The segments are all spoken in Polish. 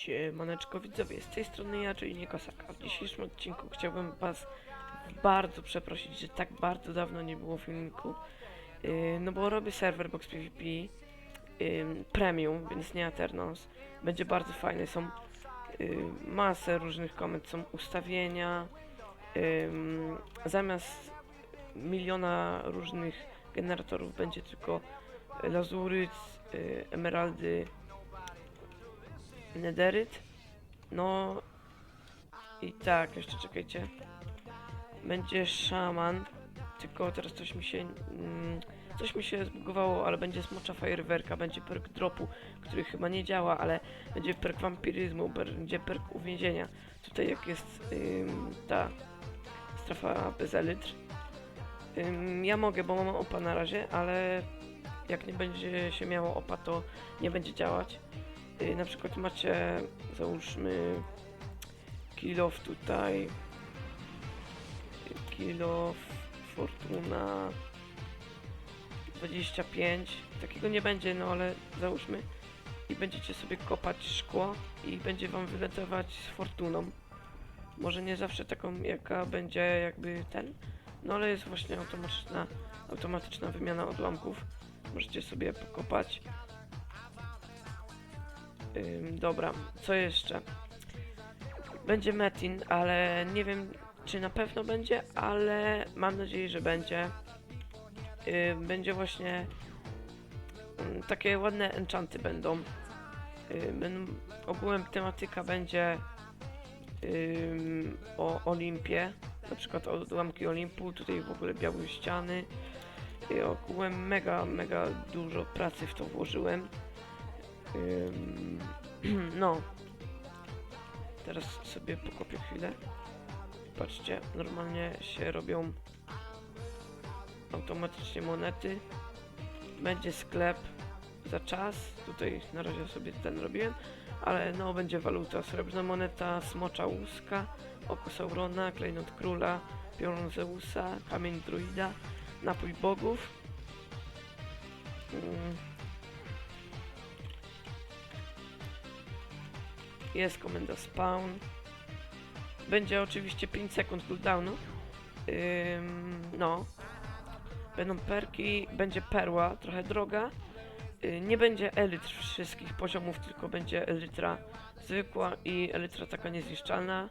Siemaneczko widzowie, z tej strony ja, czyli Nikosak, a w dzisiejszym odcinku chciałbym was bardzo przeprosić, że tak bardzo dawno nie było filmiku, yy, no bo robię serwer Box PvP yy, Premium, więc nie Aternos, będzie bardzo fajny, są yy, masę różnych komend, są ustawienia, yy, zamiast miliona różnych generatorów będzie tylko lazuryt, yy, emeraldy, nederyt. No i tak, jeszcze czekajcie. Będzie szaman, tylko teraz coś mi się. Mm, coś mi się zbugowało, ale będzie smocza fajerwerka, będzie perk dropu, który chyba nie działa, ale będzie perk wampiryzmu, będzie perk uwięzienia. Tutaj jak jest ym, ta strefa bez elitr. Ym, ja mogę, bo mam opa na razie, ale jak nie będzie się miało opa, to nie będzie działać. Y, na przykład macie, załóżmy, kilof tutaj, kilof, fortuna 25, takiego nie będzie, no ale załóżmy i będziecie sobie kopać szkło i będzie wam wylatywać z fortuną. Może nie zawsze taką, jaka będzie jakby ten, no ale jest właśnie automatyczna, automatyczna wymiana odłamków. Możecie sobie pokopać. Ym, dobra, co jeszcze? Będzie Metin, ale nie wiem czy na pewno będzie, ale mam nadzieję, że będzie. Będzie właśnie ym, takie ładne enchanty będą. Będą ogółem tematyka będzie o Olimpie, na przykład odłamki Olimpu, tutaj w ogóle białe ściany. Y, ogółem mega, mega dużo pracy w to włożyłem. No. Teraz sobie pokopię chwilę. Patrzcie, normalnie się robią automatycznie monety. Będzie sklep za czas. Tutaj na razie sobie ten robiłem, ale no będzie waluta. Srebrna moneta, smocza łuska, oko Saurona, klejnot króla, piorun Zeusa, kamień druida, napój bogów. Ym, Jest komenda spawn. Będzie oczywiście 5 sekund cooldownu. Ym, no. Będą perki, będzie perła, trochę droga. Yy, nie będzie elitr wszystkich poziomów, tylko będzie elitra zwykła i elitra taka niezniszczalna.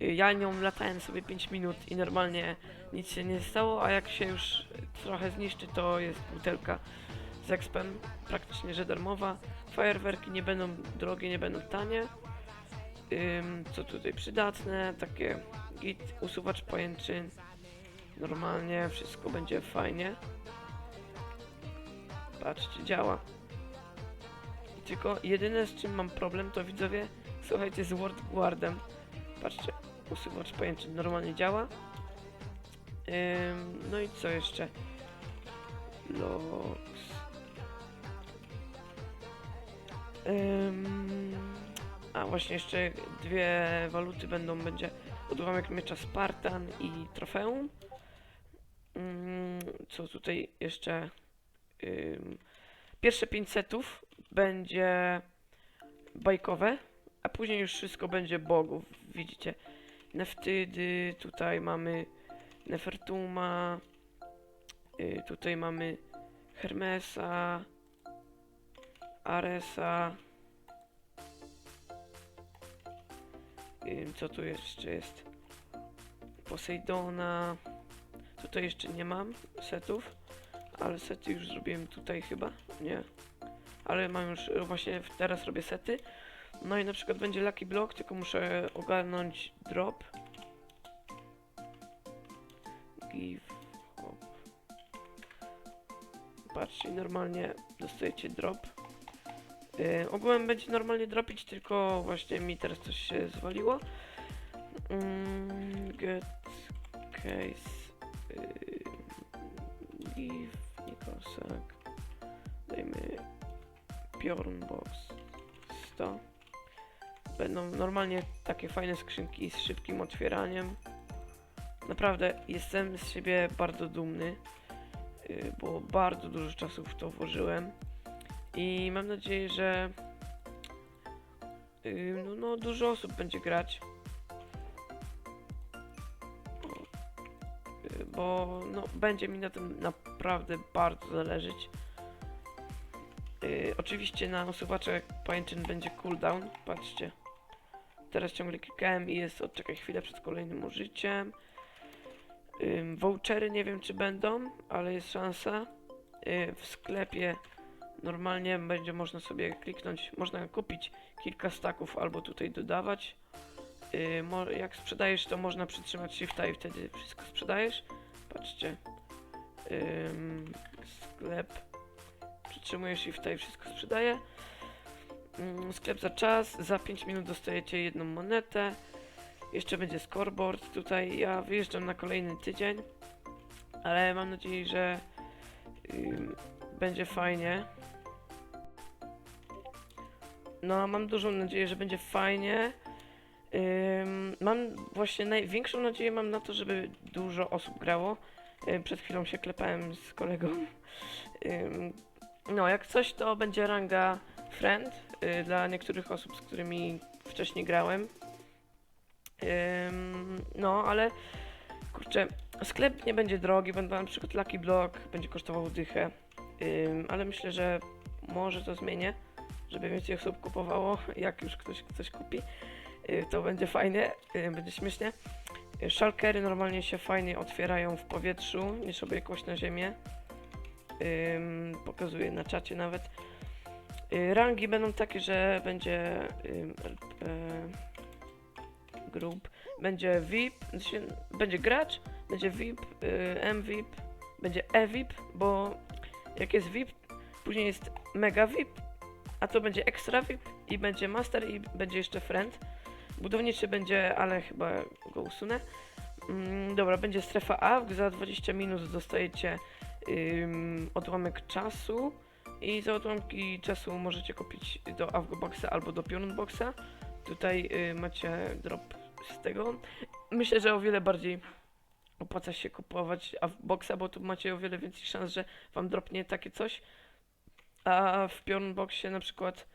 Yy, ja nią latałem sobie 5 minut i normalnie nic się nie stało, a jak się już trochę zniszczy, to jest butelka z expem, praktycznie że darmowa. Fajerwerki nie będą drogie, nie będą tanie. Ym, co tutaj przydatne, takie git, usuwacz pajęczyn. Normalnie wszystko będzie fajnie. Patrzcie, działa. Tylko jedyne z czym mam problem to widzowie, słuchajcie z Word Guardem. Patrzcie, usuwacz pajęczyn normalnie działa. Ym, no i co jeszcze? Logs. Ym, a właśnie jeszcze dwie waluty będą, będzie odłamek miecza Spartan i trofeum. Mm, co tutaj jeszcze? Ym, pierwsze 5 setów będzie bajkowe, a później już wszystko będzie bogów. Widzicie? Neftydy, tutaj mamy Nefertuma, y, tutaj mamy Hermesa, Aresa. Ym, Co tu jeszcze jest? Poseidona. Tutaj jeszcze nie mam setów, ale sety już zrobiłem tutaj chyba. Nie. Ale mam już e, właśnie teraz robię sety. No i na przykład będzie Lucky Block, tylko muszę ogarnąć drop. Give. Patrzcie, normalnie dostajecie drop. Yy, ogółem będzie normalnie dropić, tylko właśnie mi teraz coś się zwaliło. Mm, get case yy, give Nikosek dajmy Piorun Box. 100 będą normalnie takie fajne skrzynki z szybkim otwieraniem. Naprawdę jestem z siebie bardzo dumny yy, bo bardzo dużo czasu w to włożyłem i mam nadzieję, że Yy, no, no, dużo osób będzie grać. Yy, Bo no, będzie mi na tym naprawdę bardzo zależeć. Yy, oczywiście na osuwaczach pajęczyn będzie cooldown. Patrzcie. Teraz ciągle klikałem i jest odczekaj chwilę przed kolejnym użyciem. Ym, vouchery nie wiem czy będą, ale jest szansa. Yy, w sklepie normalnie będzie można sobie kliknąć, można kupić kilka staków albo tutaj dodawać. Mo- jak sprzedajesz to można przytrzymać shifta i wtedy wszystko sprzedajesz. Patrzcie. Sklep. Przytrzymujesz shifta i wszystko sprzedaje. Ym, sklep za czas. Za 5 minut dostajecie jedną monetę. Jeszcze będzie scoreboard. Tutaj ja wyjeżdżam na kolejny tydzień. Ale mam nadzieję, że będzie fajnie. No, mam dużą nadzieję, że będzie fajnie. Mam właśnie największą nadzieję mam na to, żeby dużo osób grało. Przed chwilą się klepałem z kolegą. No, jak coś, to będzie ranga friend y, dla niektórych osób, z którymi wcześniej grałem. No, ale kurczę, sklep nie będzie drogi, będę na przykład Lucky Block będzie kosztował dychę. Ale myślę, że może to zmienię, żeby więcej osób kupowało, jak już ktoś coś kupi. Y, to będzie fajnie, y, będzie śmiesznie. Y, Shulkery normalnie się fajnie otwierają w powietrzu, niż jakoś na ziemię. Pokazuję na czacie nawet. Rangi będą takie, że będzie e, grup, będzie VIP, będzie gracz, będzie VIP, M-VIP, będzie E-VIP, bo jak jest VIP, później jest Mega VIP, a to będzie Extra VIP i będzie Master i będzie jeszcze Friend. Budowniczy będzie, ale chyba go usunę. Mm, dobra, będzie strefa AWG, za 20 minut dostajecie ym, odłamek czasu i za odłamki czasu możecie kupić do AWG Boxa albo do Piorun Boxa. Tutaj y, macie drop z tego. Myślę, że o wiele bardziej opłaca się kupować AWG Boxa, bo tu macie o wiele więcej szans, że wam dropnie takie coś. A w Piorun Boxie na przykład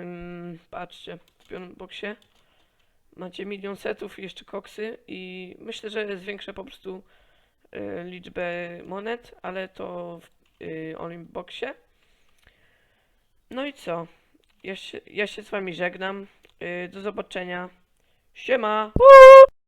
ym, patrzcie, w Piorun Boxie macie milion setów i jeszcze koksy i myślę, że zwiększę po prostu y, liczbę monet, ale to w y, Olimboxie. No i co? Ja się, ja się z wami żegnam. Y, do zobaczenia. Siema!